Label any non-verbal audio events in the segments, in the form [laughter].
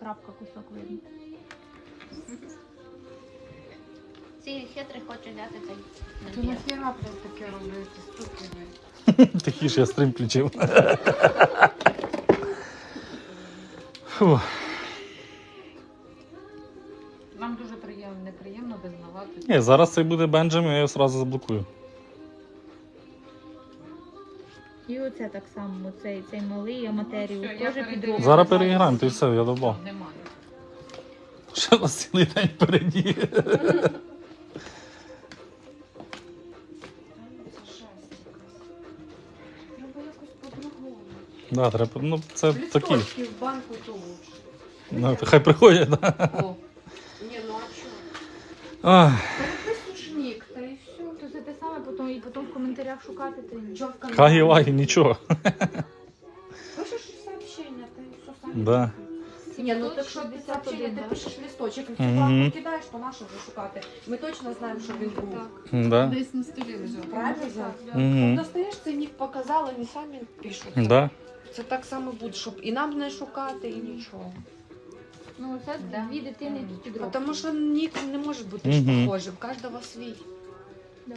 крапка кусок видно. Ці хитрий хоче взяти цей Ти нахіра блядь, таке робити? [laughs] Такий ж я стрім включив. Фу. Нам дуже приємно, неприємно визнавати. Ні, зараз цей буде Бенджамін, я його одразу заблокую. Оце так само, цей, цей малий, я матерію Що, теж передаю. Зараз переіграємо, ти все, я добав. Немає. Ще у нас цілий день впереді. Треба якось по-другому. Да, треба, ну це такі. Листочки в банку то лучше. Ну, хай приходять, да. О. Ні, ну а що? Ах, Сушник, та і все. То це те саме, потім, в коментарях шукати ти. Чого в каналі? Хагі-вагі, нічого. Пишеш сообщення, і все саме. Да. Ні, ну так що ти сообщення, ти пишеш листочок, і Мгм. банку кидаєш, то нашу вже шукати. Ми точно знаємо, що він був. Да. Десь на столі лежав. Правильно? Мгм. Достаєш цей нік показали, вони самі пишуть. Да. Це так само буде, щоб і нам не шукати, і нічого. Ну, це Да. дві дитини підробки. Тому що нік не може бути Мгм. похожим, кожного свій.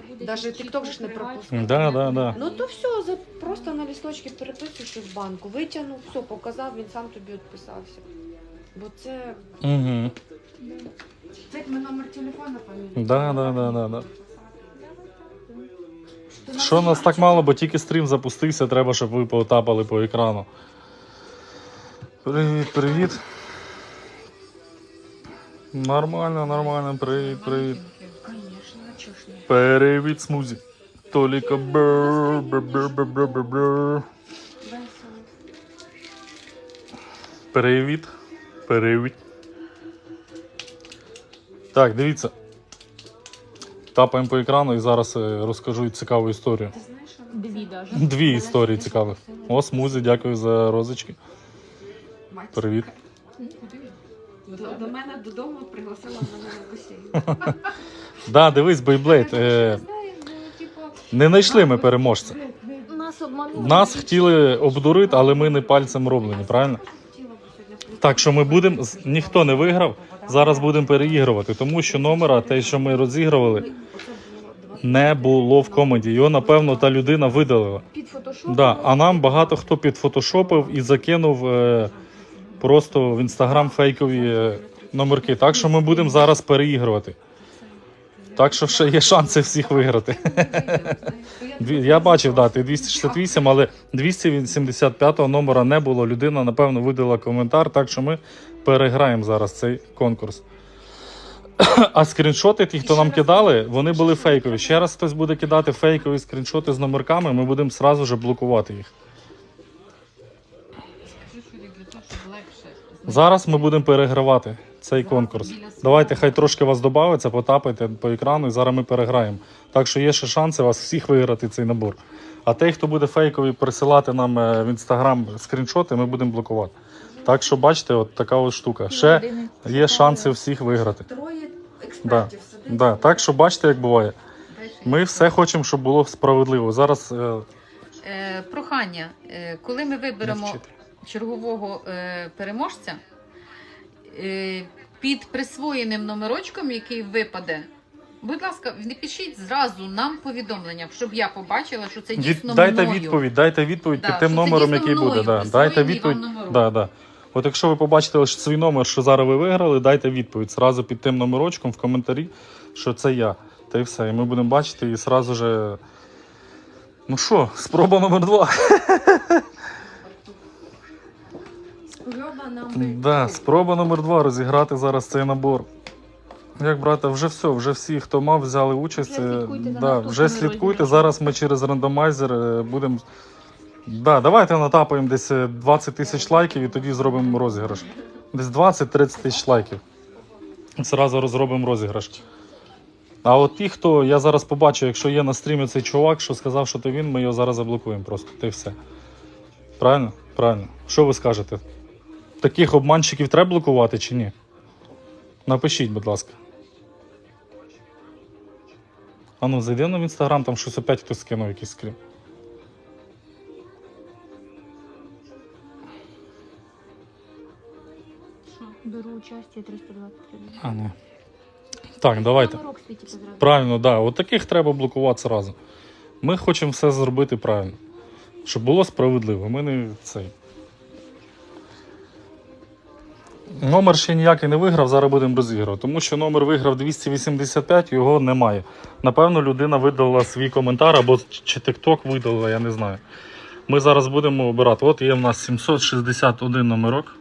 Буде Даже чітко TikTok ж не пропускає. Да, да, да. Ну то все, за, просто на лісточки переписуєш і в банку. Витягнув, все, показав, він сам тобі відписався. Бо це. Угу. Це ми номер телефона пам'ятаємо. Да, да, да, да, да. Що нас так мало, бо тільки стрім запустився, треба, щоб ви потапали по екрану. Привіт, привіт. Нормально, нормально, привіт, привіт. Привіт, смузі. Толіка бр, бр, бр, бр, бр, бр, бр. Привіт. Привіт. Так, дивіться. Тапаємо по екрану і зараз е, розкажу цікаву історію. Дві даже. Дві історії цікавих. О, смузі, дякую за розочки. Привіт. До, до мене додому пригласила мене на басейн. Да, дивись, Бейблейд. Е, не знайшли ми переможця. Нас обманули. Нас хотіли обдурити, але ми не пальцем роблені, правильно? Так що ми будемо. з- Ніхто не виграв. Зараз будемо переігрувати, тому що номера, те, що ми розігрували, не було в комеді. Його, напевно, та людина видалила. Під фотошопом. Да, а нам багато хто підфотошопив і закинув е, просто в інстаграм фейкові е, номерки. Так що ми будемо зараз переігрувати. Так що ще є шанси всіх виграти. Я бачив, да, ти 268, але 275 номера не було. Людина, напевно, видала коментар, так що ми переграємо зараз цей конкурс. А скріншоти, ті, хто нам кидали, вони були фейкові. Ще раз хтось буде кидати фейкові скріншоти з номерками, ми будемо сразу же блокувати їх. Скажи, що для того, щоб легше. Зараз ми будемо перегравати цей конкурс. Давайте, хай трошки вас додається, потапайте по екрану, і зараз ми переграємо. Так що є ще шанси вас всіх виграти цей набор. А той, хто буде фейкові присилати нам е, в інстаграм скріншоти, ми будемо блокувати. Так що бачите, от така ось штука. Ще є шанси всіх виграти. Троє Да. Да. Так що бачите, як буває. Ми все хочемо, щоб було справедливо. Зараз е, Е, прохання, е, коли ми виберемо. Чергового е, переможця, е, під присвоєним номерочком, який випаде, будь ласка, напишіть зразу нам повідомлення, щоб я побачила, що це дійсно дайте мною. відповідь, дайте відповідь Да, під тим номером, який буде. Да. Дайте відповідь. Да, да. От якщо ви побачите лише свій номер, що зараз ви виграли, дайте відповідь зразу під тим номерочком в коментарі, що це я. Та й все. І ми будемо бачити і зразу же. Ну що, спроба номер два. [laughs] Нам Да, спроба номер два розіграти зараз цей набор. Як брате, вже все, вже всі, хто мав, взяли участь. Вже е, слідкуйте за да, вже слідкуйте. Зараз ми через рандомайзер е, будемо. Да, давайте натапаємо десь е, 20 тисяч лайків і тоді зробимо розіграш. Десь 20-30 тисяч лайків. Зразу розробимо розіграш. А от ті, хто я зараз побачу, якщо є на стрімі цей чувак, що сказав, що то він, ми його зараз заблокуємо просто. Й все. Правильно? Правильно. Що ви скажете? Таких обманщиків треба блокувати чи ні? Напишіть, будь ласка. А ну, зайди на в інстаграм, там щось опять хтось скинув якийсь скрін. Що Беру участь 323. А, не. Так, давайте. Типу, зразу. Правильно, да. От таких треба блокувати зразу. Ми хочемо все зробити правильно. Щоб було справедливо. Ми не цей. Номер ще ніякий не виграв, зараз будемо розігрувати. Тому що номер виграв 285, його немає. Напевно, людина видала свій коментар або чи TikTok видала, я не знаю. Ми зараз будемо обирати. От є в нас 761 номерок.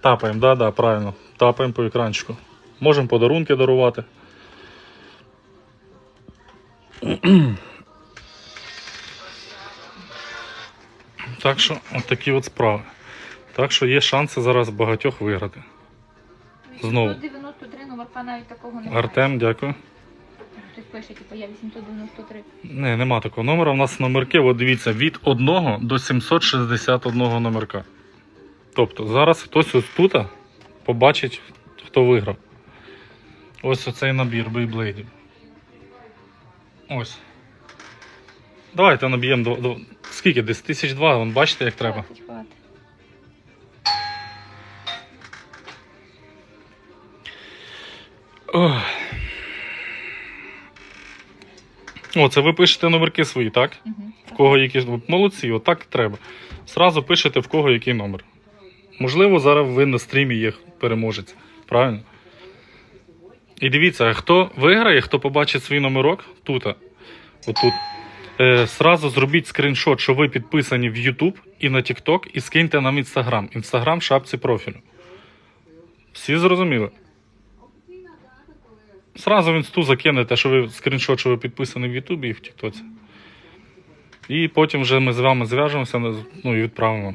Тапаємо, да, да, правильно. Тапаємо по екранчику. Можемо подарунки дарувати. Так що, от такі от справи. Так що є шанси зараз багатьох виграти. Знову. 893 номерка навіть такого немає. Артем, дякую. Хтось пише, типу, я 893. Не, нема такого номера. У нас номерки, от дивіться, від 1 до 761 номерка. Тобто зараз хтось ось тут побачить, хто виграв. Ось оцей набір бейблейдів. Ось. Давайте наб'ємо. Скільки? Десь тисяч два, вон бачите, як треба. Ох. О, це ви пишете номерки свої, так? Мгм. В кого які. Молодці, отак треба. Зразу пишете, в кого який номер. Можливо, зараз ви на стрімі є переможець. Правильно? І дивіться, хто виграє, хто побачить свій номерок тут, отут. Е, сразу зробіть скріншот, що ви підписані в YouTube і на TikTok, і скиньте нам Instagram. Instagram в шапці профілю. Всі зрозуміли? Сразу в інсту закинете, що ви скріншот, що ви підписані в Ютубі і в Тіктоці. І потім вже ми з вами зв'яжемося ну, і відправимо.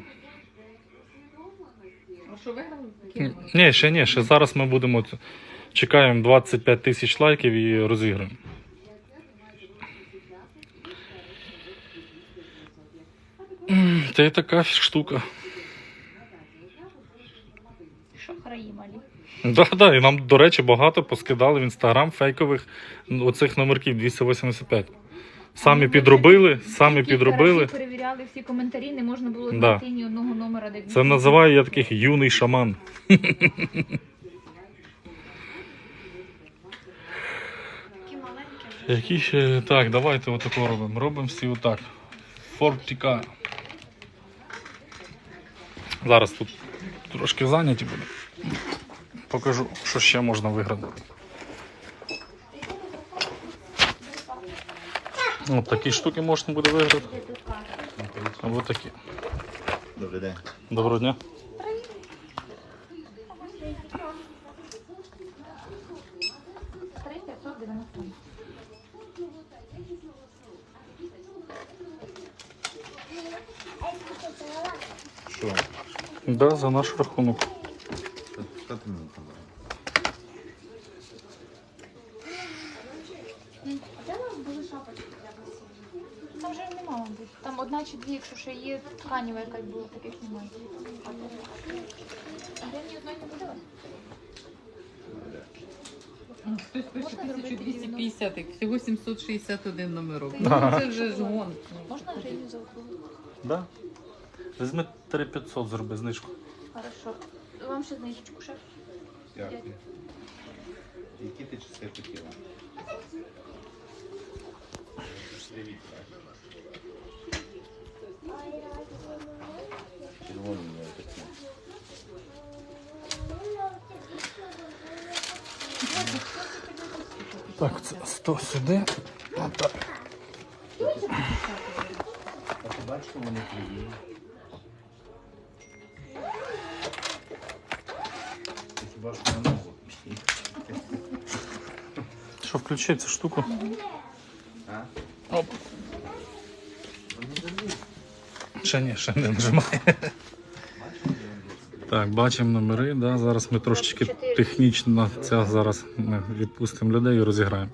А що виграли? Ні, ще ні, ще зараз ми будемо. Чекаємо 25 тисяч лайків і розіграємо. Та й така штука. Що храї малі? Да, да, і нам, до речі, багато поскидали в інстаграм фейкових оцих номерків 285. Самі Ми підробили, самі Які підробили. перевіряли всі коментарі, не можна було Да. знайти ні одного номера, де Це називаю я таких юний шаман. Такі маленькі вже. Які ще. Так, давайте отако робимо. Робимо всі отак. Фортіка. Зараз тут трошки зайняті буде. Покажу, що ще можна виграти. От такі штуки можна буде виграти. Або такі. Добрий день. Доброго дня. Три 590. Що? Да, за наш рахунок. Хтось пише 1250, як всього 761 номерок. Ага. Ну, це вже ж гон. Можна вже її заокруглити? Да? Візьми 3500, зроби знижку. Хорошо. Вам ще знижечку ще? Дякую. Які ти часи хотіла? Привіт. Червоні не такі. Так, це 100 сюди. Отак. Що вони? Ти хіба що на ногу? Що, включи цю штуку? Оп. Ще ні, ще не нажимає. Так, бачимо номери. Да? Зараз ми трошечки технічно ця зараз ми відпустимо людей і розіграємо.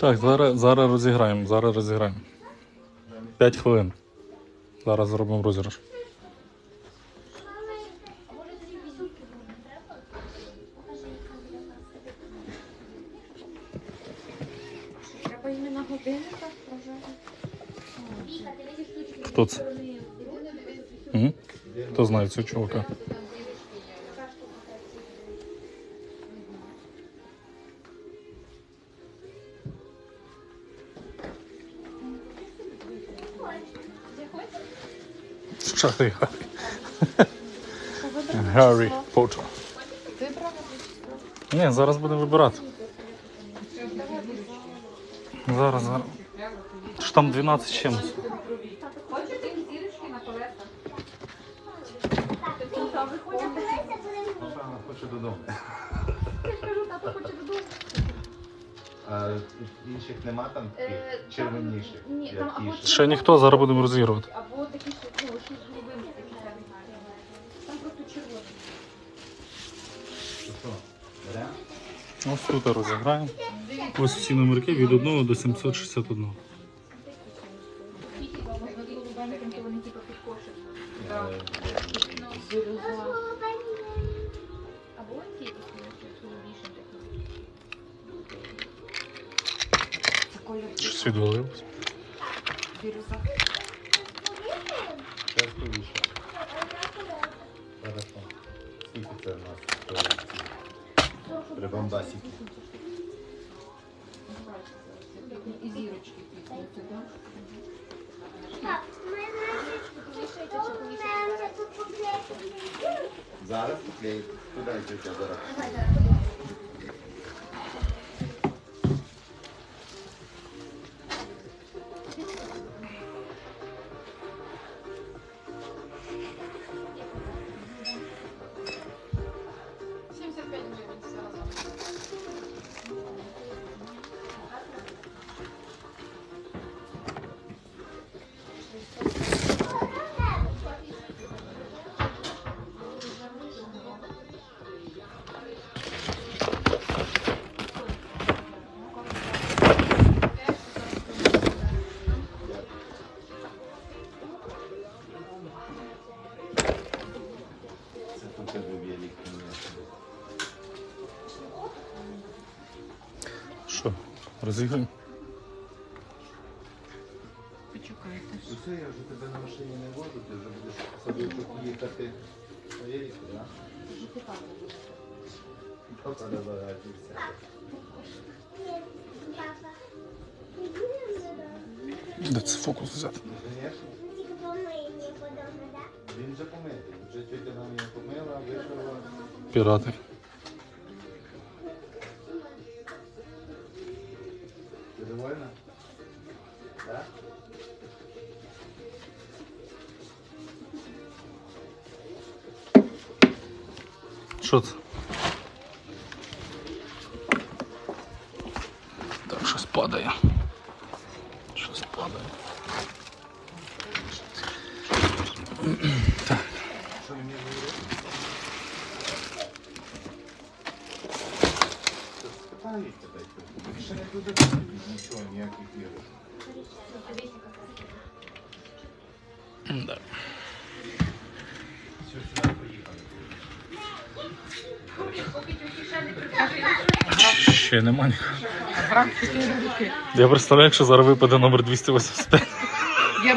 Так, зараз, зараз розіграємо, зараз розіграємо. 5 хвилин. Зараз зробимо розіграш. Треба? Іменно годинника прожати. Віка, ти видиш штучки? Хто це? Хто знає цього чувака? Ти, Гаррі? Гаррі Поттер. Ні, зараз будемо вибирати. Зараз, зараз. Що там 12 з чимось? Хочете зірочки на колесах? Напевно, хочу додому. А інших нема там таких Е, червоніших? ні, там або яркіших? Ще ніхто, зараз будемо розігрувати. Або такі, що ну, ще з голубим такі самі. Там просто червоні. То що, беремо? Ось тут розіграємо. Ось всі номерки від 1 до 761. Щось відвалилось. бірюза. Скільки. Зараз поклеїть. Куди? Що. Почекайте. Усе, я вже тебе на машині не вожу, ти вже будеш садочок їхати велику, так? Папа будемо? Де це фокус взяти? Тільки помиємо подому, так? Він вже помитий. Вже тетя нам його помила, вишила. Пірати. Що це? Так, щось падає. Щось падає. Що він мені Ще нема нікого. Я представляю, якщо зараз випаде номер 285. Я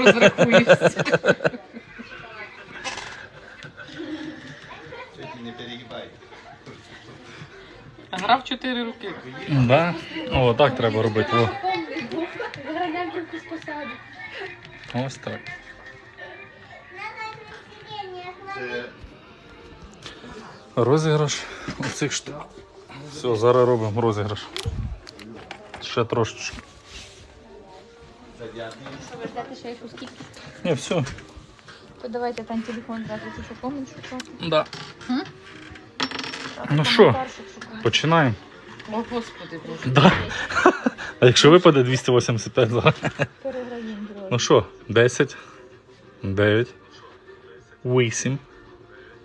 перегибай. Грав чотири роки. Да? О, так треба робити. О. Ось так. Розіграш оцих штук. Все, зараз робимо розіграш. Ще трошечки. Що ви ждете ще якусь кількість? Ні, все. То давайте там телефон зразу, що комент шукати. Да. М? Ну що? Починаємо. О, господи боже. Да. А якщо випаде 285 зараз? Переграємо. Ну що, 10, 9, 8,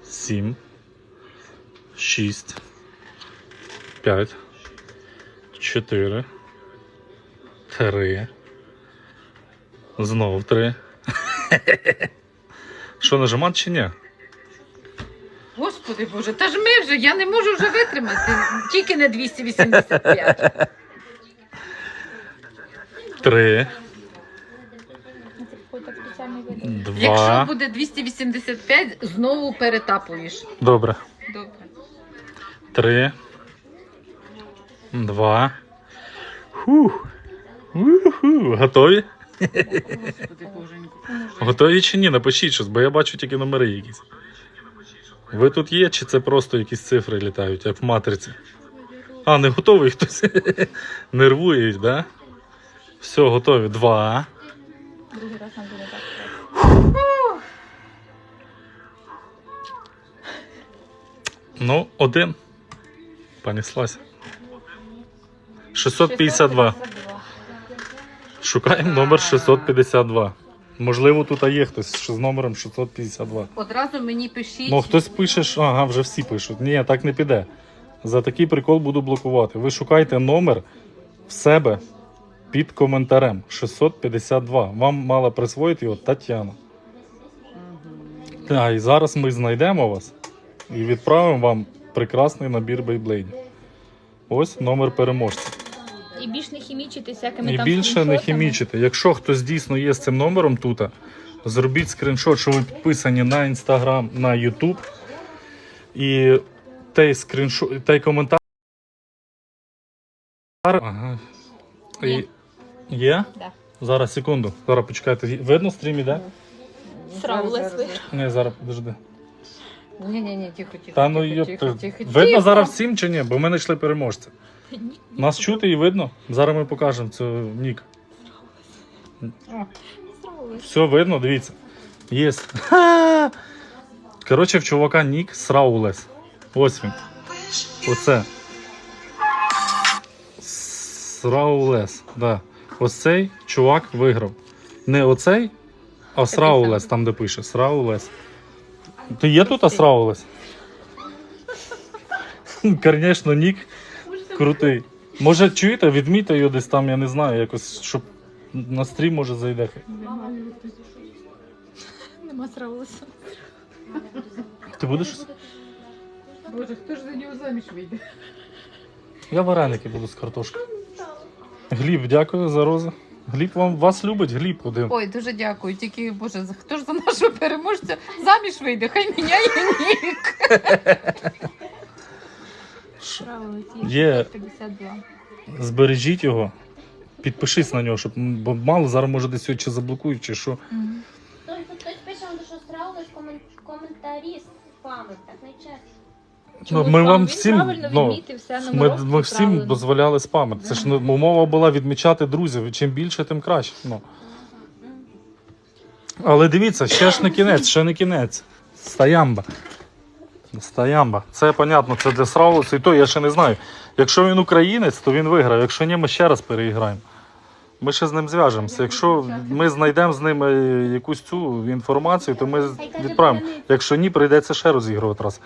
7, 6, 5, 4, 3, знов 3. [laughs] Що, нажимати чи ні? Господи боже, та ж ми вже, я не можу вже витримати. Тільки не 285. 3, Це какой-то спеціальний вид. 2. Якщо буде 285, знову перетапуєш. Добре. Добре. 3, 2. Фух. Готові? Готові чи ні? Напишіть щось, бо я бачу тільки номери якісь. Ви тут є, чи це просто якісь цифри літають, як в матриці? А, не готовий хтось. [laughs] Нервують, да? Все, готові. Два. Другий раз нам буде так. Ну, один. Понеслась. 652. Шукаємо номер 652. Можливо, тут є хтось з номером 652. Одразу мені пишіть. Ну, хтось пише, що ага, вже всі пишуть. Ні, так не піде. За такий прикол буду блокувати. Ви шукайте номер в себе під коментарем 652. Вам мала присвоїти його Тетяна. Так, і зараз ми знайдемо вас і відправимо вам прекрасний набір бейблейдів. Ось номер переможця. І більш не хімічити всякими І там більше не скріншотами. хімічити. Якщо хтось дійсно є з цим номером тут, зробіть скріншот, що ви підписані на інстаграм, на Ютуб. І той скріншот, той коментар. Ага. І... Є? Да. Зараз, секунду. Зараз почекайте. Видно стрім іде? Сразу Зараз, лесви. зараз. Ні, зараз подожди. Ні, ні, ні, тихо, тихо. Та ну тихо, йоп, тихо, тихо, видно тихо. зараз всім чи ні? Бо ми знайшли переможця. Нас чути і видно. Зараз ми покажемо це нік. Все видно, дивіться. Є. [laughs] Коротше, в чувака нік Сраулес. Ось він. Оце. Сраулес. Да. Ось цей чувак виграв. Не оцей, а Сраулес, там де пише. Сраулес. Ти є тут Сраулес? [laughs] Звісно, нік крутий. Може, чуєте, відмійте його десь там, я не знаю, якось, щоб на стрім може зайде. Нема сравилося. Ти будеш? Боже, хто ж за нього заміж вийде? Я вареники буду з картошки. Гліб, дякую за рози. Гліб вам вас любить, Гліб один. Ой, дуже дякую. Тільки, Боже, за- хто ж за нашого переможця заміж вийде? Хай міняє нік. Є. 52. Збережіть його, підпишись на нього, щоб бо мало зараз може десь його чи заблокують, чи що. Мгм. Хтось, хтось пише, що коментарі так. Ну, ми вам всім, ну, Ми, ми всім дозволяли спамити. Це ж ну, умова була відмічати друзів. Чим більше, тим краще. Ну. Але дивіться, ще ж не кінець, ще не кінець. Стаямба. Стаямба. Це понятно, це для Сраулуса. І то я ще не знаю. Якщо він українець, то він виграв. Якщо ні, ми ще раз переіграємо. Ми ще з ним зв'яжемося. Якщо ми знайдемо з ним е, якусь цю інформацію, то ми відправимо. Якщо ні, прийдеться ще розігрувати раз.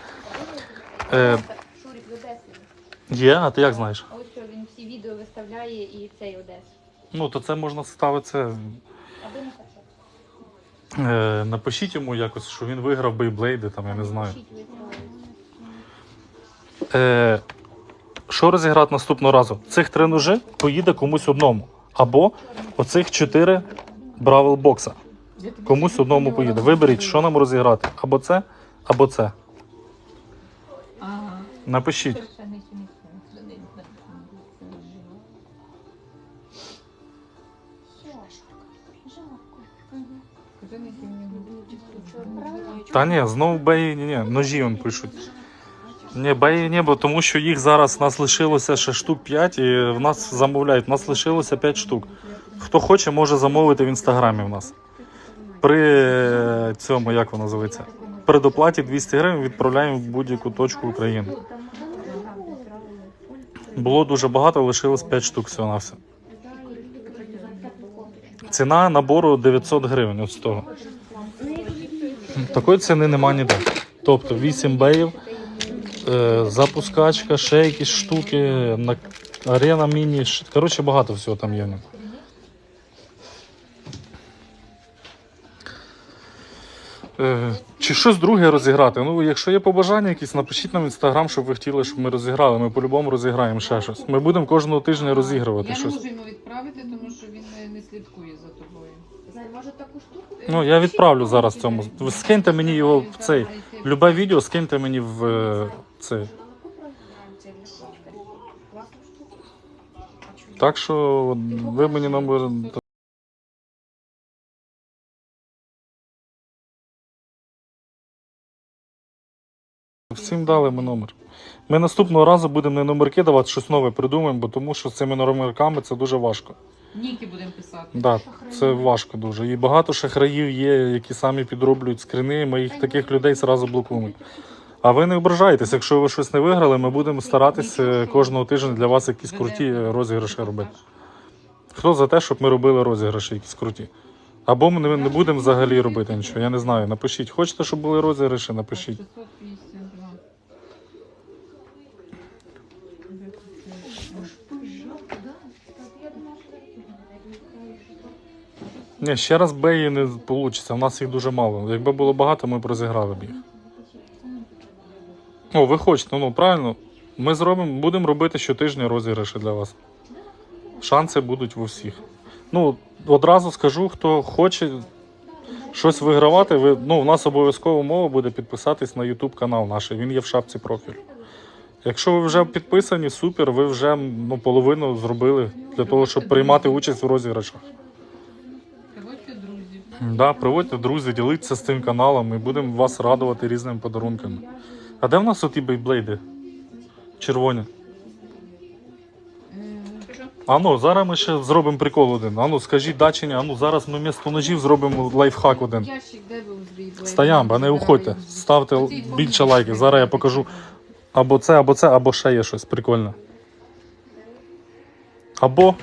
Е, є, а ти як знаєш? Ось що він всі відео виставляє і цей Одес. Ну, то це можна ставити. Е, напишіть йому якось, що він виграв бейблейди, там, я не знаю. Е, що розіграти наступного разу? Цих три ножи поїде комусь одному. Або оцих чотири бравл бокса. Комусь одному поїде. Виберіть, що нам розіграти. Або це, або це. Напишіть. Та ні, знову бей, ні, ні, ножі он пишуть. Ні, беї не, бо тому що їх зараз нас лишилося ще штук 5, і в нас замовляють. У нас лишилося 5 штук. Хто хоче, може замовити в інстаграмі в нас. При е, цьому, як воно називається? При доплаті 200 гривень відправляємо в будь-яку точку України. Було дуже багато, лишилось 5 штук всього на все. Ціна набору 900 гривень от з того. Такої ціни нема ніде. Тобто 8 беїв, запускачка, ще якісь штуки, на арена міні. ш- Коротше, багато всього там є. Е, Чи щось друге розіграти? Ну, якщо є побажання якісь, напишіть нам в інстаграм, щоб ви хотіли, щоб ми розіграли. Ми по-любому розіграємо ще щось. Ми будемо кожного тижня розігрувати Я не можу йому відправити, тому що він не, не слідкує за тобою. Може таку штуку? Ну, я відправлю зараз цьому. Скиньте мені його в цей. Любе відео скиньте мені в е, цей. Так що ви мені номер. Всім дали ми номер. Ми наступного разу будемо не номерки давати, щось нове придумаємо, бо тому що з цими номерками це дуже важко. Ніки будемо писати. Да, це важко дуже. І багато шахраїв є, які самі підроблюють скрини. Ми їх таких людей зразу блокуємо. А ви не ображайтесь, якщо ви щось не виграли, ми будемо старатися е, кожного тижня для вас якісь круті е, розіграші робити. Хто за те, щоб ми робили розіграші якісь круті? Або ми не, не будемо взагалі робити нічого. Я не знаю. Напишіть. Хочете, щоб були розіграші, напишіть. Ні, ще раз беї не вийде. У нас їх дуже мало. Якби було багато, ми б розіграли б їх. О, ви хочете, ну правильно. Ми зробимо, будемо робити щотижня розіграші для вас. Шанси будуть у всіх. Ну, одразу скажу, хто хоче щось вигравати, ви, ну, у нас обов'язково мова буде підписатись на YouTube канал наш. Він є в шапці профілю. Якщо ви вже підписані, супер, ви вже ну, половину зробили для того, щоб приймати участь в розіграшах. Приводьте друзів. Да, приводьте друзі, діліться з цим каналом і будемо вас радувати різними подарунками. А де в нас оті бейблейди? Червоні. А ну, зараз ми ще зробимо прикол один. А ну, скажіть дачені, а ну зараз ми вмісто ножів зробимо лайфхак один. Ящик, де був збій? Стоям, а не уходьте. Ставте більше лайків. Зараз я покажу або це, або це, або ще є щось прикольне. Або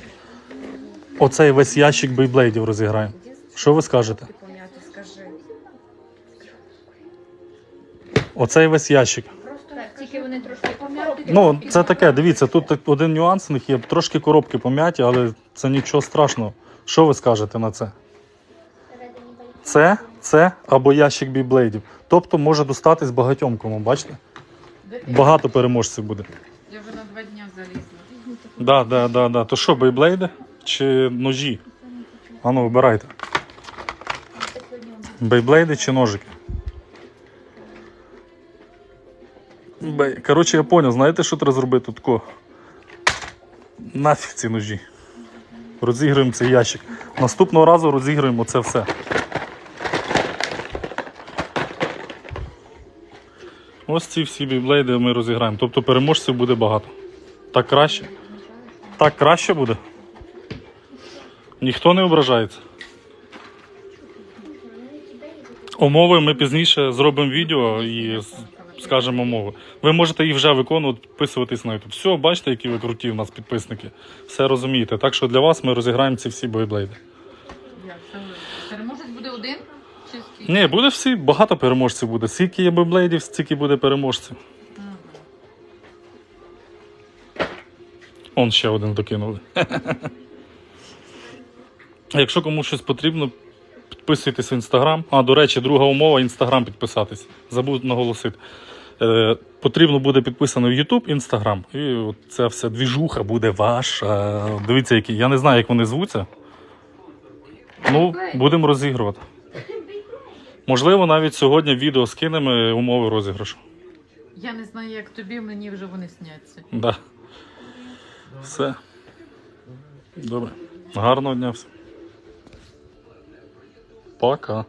оцей весь ящик бейблейдів розіграємо. Що ви скажете? Оцей весь ящик. Так, тільки вони трошки пом'яті. Ну, це таке, дивіться, тут так- один нюанс в них є, трошки коробки пом'яті, але це нічого страшного. Що ви скажете на це? Це, це або ящик бійблейдів. Тобто може достатись багатьом кому, бачите? Де ти? Багато переможців буде. Я вже на два дня залізла. Да, да, да, да. То що, бейблейди чи ножі? Ану, вибирайте. Бейблейди чи ножики? Коротше, я поняв, знаєте, що треба зробити тут? Нафіг ці ножі. Розіграємо цей ящик. Наступного разу розіграємо це все. Ось ці всі бейблейди ми розіграємо. Тобто переможців буде багато. Так краще. Так краще буде. Ніхто не ображається. Умови ми пізніше зробимо відео і скажемо умови. Ви можете їх вже виконувати, підписуватись на YouTube. Все, бачите, які ви круті у нас підписники. Все розумієте. Так що для вас ми розіграємо ці всі бойблейди. Як? Переможець буде один? Чи скільки? Ні, буде всі, багато переможців буде. Скільки є бойблейдів, стільки буде переможців. Он ще один докинули. [laughs] Якщо комусь щось потрібно, підписуйтесь в інстаграм. А, до речі, друга умова інстаграм підписатись. Забув наголосити. Е, потрібно буде підписано в YouTube, Інстаграм. І от ця вся двіжуха буде ваша. Дивіться, які. Я не знаю, як вони звуться. Ну, будемо розігрувати. Можливо, навіть сьогодні відео скинемо умови розіграшу. Я не знаю, як тобі, мені вже вони сняться. Да. Все. Добре. Гарного дня всім. pipoca.